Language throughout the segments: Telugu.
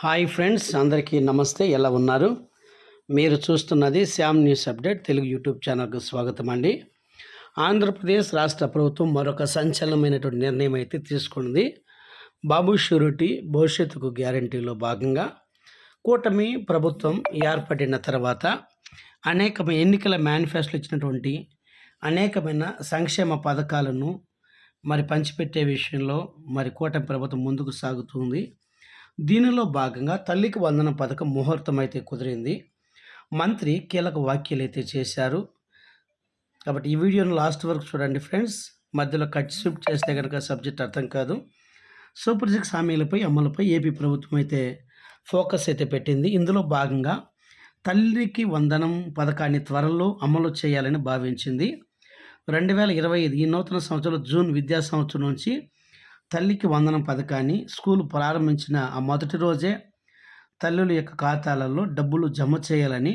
హాయ్ ఫ్రెండ్స్ అందరికీ నమస్తే. ఎలా ఉన్నారు? మీరు చూస్తున్నది Shyam news update Telugu YouTube ఛానల్కు స్వాగతం అండి. ఆంధ్రప్రదేశ్ రాష్ట్ర ప్రభుత్వం మరొక సంచలనమైనటువంటి నిర్ణయం అయితే తీసుకుంది. బాబు షూరిటీ భవిష్యత్తుకు గ్యారంటీలో భాగంగా కూటమి ప్రభుత్వం ఏర్పడిన తర్వాత అనేకమైన ఎన్నికల మేనిఫెస్టోలు ఇచ్చినటువంటి అనేకమైన సంక్షేమ పథకాలను మరి పంచిపెట్టే విషయంలో మరి కూటమి ప్రభుత్వం ముందుకు సాగుతుంది. దీనిలో భాగంగా తల్లికి వందన పథకం ముహూర్తం అయితే కుదిరింది. మంత్రి కీలక వ్యాఖ్యలు అయితే చేశారు. కాబట్టి ఈ వీడియోను లాస్ట్ వరకు చూడండి ఫ్రెండ్స్. మధ్యలో కట్ షిఫ్ట్ చేస్తే కనుక సబ్జెక్ట్ అర్థం కాదు. సూపర్ సిక్స్ హామీలపై అమలుపై ఏపీ ప్రభుత్వం అయితే ఫోకస్ అయితే పెట్టింది. ఇందులో భాగంగా తల్లికి వందనం పథకాన్ని త్వరలో అమలు చేయాలని భావించింది. రెండు వేల ఇరవై ఐదు ఈ నూతన సంవత్సరంలో జూన్ విద్యా సంవత్సరం నుంచి తల్లికి వందనం పథకాన్ని స్కూల్ ప్రారంభించిన ఆ మొదటి రోజే తల్లుల యొక్క ఖాతాలలో డబ్బులు జమ చేయాలని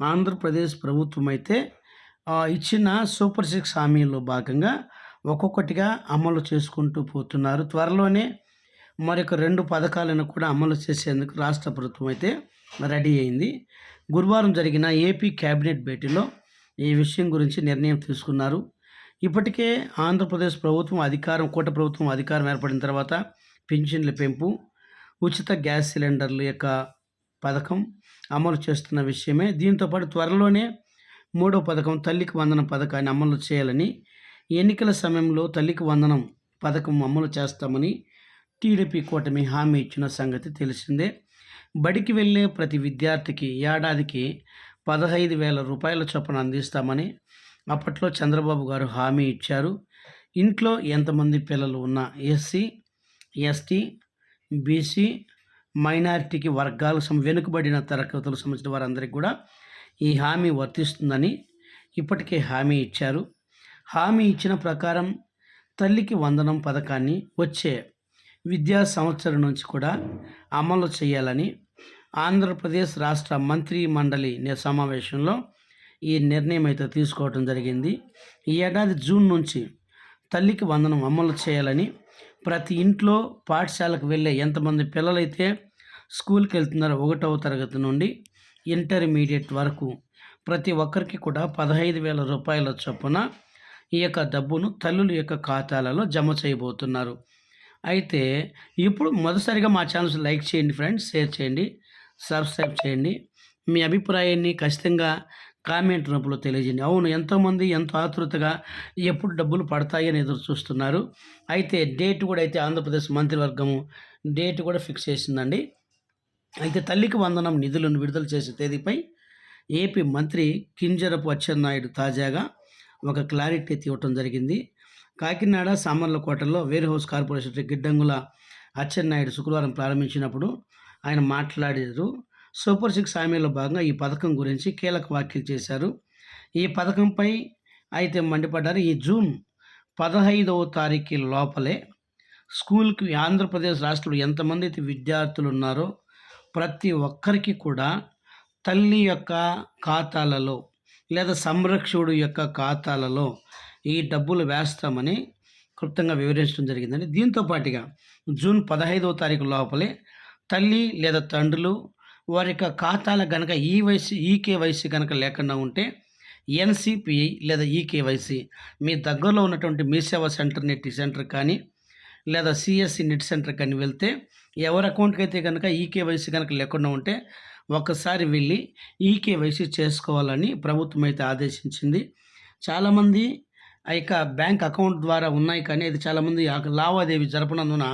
ఆంధ్రప్రదేశ్ ప్రభుత్వం అయితే ఇచ్చిన సూపర్ సిక్స్ హామీల్లో భాగంగా ఒక్కొక్కటిగా అమలు చేసుకుంటూ పోతున్నారు. త్వరలోనే మరొక రెండు పథకాలను కూడా అమలు చేసేందుకు రాష్ట్ర ప్రభుత్వం అయితే రెడీ అయింది. గురువారం జరిగిన ఏపీ కేబినెట్ భేటీలో ఈ విషయం గురించి నిర్ణయం తీసుకున్నారు. ఇప్పటికే ఆంధ్రప్రదేశ్ ప్రభుత్వం అధికారం కూట ప్రభుత్వం అధికారం ఏర్పడిన తర్వాత పింఛన్ల పెంపు ఉచిత గ్యాస్ సిలిండర్ల యొక్క పథకం అమలు చేస్తున్న విషయమే. దీంతోపాటు త్వరలోనే మూడో పథకం తల్లికి వందనం పథకాన్ని అమలు చేయాలని ఎన్నికల సమయంలో తల్లికి వందనం పథకం అమలు చేస్తామని టీడీపీ కూటమి హామీ ఇచ్చిన సంగతి తెలిసిందే. బడికి వెళ్ళే ప్రతి విద్యార్థికి ఏడాదికి పదహైదు వేల రూపాయల చొప్పున అందిస్తామని అప్పట్లో చంద్రబాబు గారు హామీ ఇచ్చారు. ఇంట్లో ఎంతమంది పిల్లలు ఉన్నా ఎస్సీ ఎస్టీ బీసీ మైనారిటీకి వర్గాలు సం వెనుకబడిన తరగతులకు సంబంధించిన వారందరికీ కూడా ఈ హామీ వర్తిస్తుందని ఇప్పటికే హామీ ఇచ్చారు. హామీ ఇచ్చిన ప్రకారం తల్లికి వందనం పథకాన్ని వచ్చే విద్యా సంవత్సరం నుంచి కూడా అమలు చేయాలని ఆంధ్రప్రదేశ్ రాష్ట్ర మంత్రి మండలి సమావేశంలో ఈ నిర్ణయం అయితే తీసుకోవడం జరిగింది. ఈ ఏడాది జూన్ నుంచి తల్లికి వందనం అమలు చేయాలని ప్రతి ఇంట్లో పాఠశాలకు వెళ్ళే ఎంతమంది పిల్లలైతే స్కూల్కి వెళ్తున్నారో ఒకటవ తరగతి నుండి ఇంటర్మీడియట్ వరకు ప్రతి ఒక్కరికి కూడా పదహైదు వేల రూపాయల చొప్పున ఈ యొక్క డబ్బును తల్లుల యొక్క ఖాతాలలో జమ చేయబోతున్నారు. అయితే ఇప్పుడు మొదటిసారిగా మా ఛానల్స్ లైక్ చేయండి ఫ్రెండ్స్ షేర్ చేయండి సబ్స్క్రైబ్ చేయండి. మీ అభిప్రాయాన్ని ఖచ్చితంగా కామెంట్ రూపంలో తెలియజేయండి. అవును ఎంతోమంది ఎంతో ఆతృతగా ఎప్పుడు డబ్బులు పడతాయని ఎదురు చూస్తున్నారు. అయితే డేట్ కూడా అయితే ఆంధ్రప్రదేశ్ మంత్రివర్గము డేట్ కూడా ఫిక్స్ చేసిందండి. అయితే తల్లికి వందనం నిధులను విడుదల చేసే తేదీపై ఏపీ మంత్రి కింజరపు అచ్చెన్నాయుడు తాజాగా ఒక క్లారిటీ అయితే ఇవ్వటం జరిగింది. కాకినాడ సామర్లకోటలో వేర్ హౌస్ కార్పొరేషన్ గిడ్డంగుల అచ్చెన్నాయుడు శుక్రవారం ప్రారంభించినప్పుడు ఆయన మాట్లాడారు. సూపర్ సిక్స్ హామీలో భాగంగా ఈ పథకం గురించి కీలక వ్యాఖ్యలు చేశారు. ఈ పథకంపై అయితే మండిపడ్డారు. ఈ జూన్ పదహైదవ తారీఖు లోపలే స్కూల్కి ఆంధ్రప్రదేశ్ రాష్ట్రంలో ఎంతమంది అయితే విద్యార్థులు ఉన్నారో ప్రతి ఒక్కరికి కూడా తల్లి యొక్క ఖాతాలలో లేదా సంరక్షకుడు యొక్క ఖాతాలలో ఈ డబ్బులు వేస్తామని క్లుప్తంగా వివరించడం జరిగిందండి. దీంతో పాటుగా జూన్ పదహైదవ తారీఖు లోపలే తల్లి లేదా తండ్రులు వారి యొక్క ఖాతాల కనుక ఈ వయసు ఈకేవైసీ కనుక లేకుండా ఉంటే ఎన్సిపిఐ లేదా ఈకేవైసీ మీ దగ్గరలో ఉన్నటువంటి మీ సేవా సెంటర్ నెట్ సెంటర్ కానీ లేదా సిఎస్సి నెట్ సెంటర్ కానీ వెళ్తే ఎవరి అకౌంట్కి అయితే కనుక ఈకేవైసీ కనుక లేకుండా ఉంటే ఒక్కసారి వెళ్ళి ఈకేవైసీ చేసుకోవాలని ప్రభుత్వం అయితే ఆదేశించింది. చాలామంది ఆ యొక్క బ్యాంక్ అకౌంట్ ద్వారా ఉన్నాయి కానీ అది చాలామంది ఆ లావాదేవీ జరపనందున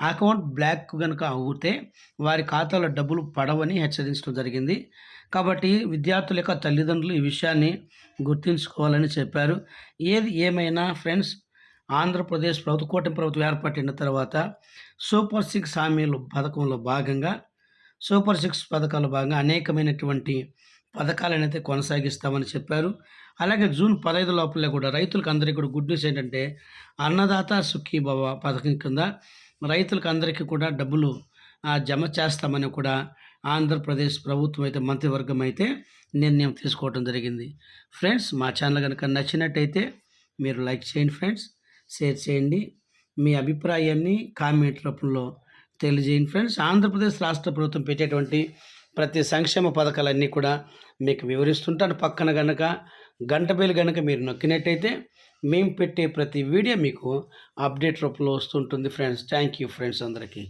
అకౌంట్ బ్లాక్ కనుక అవుతే వారి ఖాతాలో డబ్బులు పడవని హెచ్చరించడం జరిగింది. కాబట్టి విద్యార్థుల యొక్క తల్లిదండ్రులు ఈ విషయాన్ని గుర్తుంచుకోవాలని చెప్పారు. ఏది ఏమైనా ఫ్రెండ్స్ ఆంధ్రప్రదేశ్ ప్రభుత్వ కూటమి ప్రభుత్వం ఏర్పడిన తర్వాత సూపర్ సిక్స్ హామీలు పథకంలో భాగంగా సూపర్ సిక్స్ పథకాల్లో భాగంగా అనేకమైనటువంటి పథకాలను అయితే కొనసాగిస్తామని చెప్పారు. అలాగే జూన్ పదహైదు లోపలే కూడా రైతులకు అందరికీ కూడా గుడ్ న్యూస్ ఏంటంటే అన్నదాత సుఖీభవ పథకం కింద రైతులకు అందరికీ కూడా డబ్బులు జమ చేస్తామని కూడా ఆంధ్రప్రదేశ్ ప్రభుత్వం అయితే మంత్రివర్గం అయితే నిర్ణయం తీసుకోవడం జరిగింది. ఫ్రెండ్స్ మా ఛానల్ కనుక నచ్చినట్టయితే మీరు లైక్ చేయండి ఫ్రెండ్స్ షేర్ చేయండి. మీ అభిప్రాయాన్ని కామెంట్ రూపంలో తెలియజేయండి ఫ్రెండ్స్. ఆంధ్రప్రదేశ్ రాష్ట్ర ప్రభుత్వం పెట్టేటువంటి ప్రతి సంక్షేమ పథకాలన్నీ కూడా మీకు వివరిస్తుంటాను. పక్కన కనుక గంట బేలు కనుక మీరు నొక్కినట్టయితే మేము పెట్టే ప్రతి వీడియో మీకు అప్డేట్ రూపంలో వస్తుంటుంది ఫ్రెండ్స్ థ్యాంక్ యూ ఫ్రెండ్స్ అందరికీ.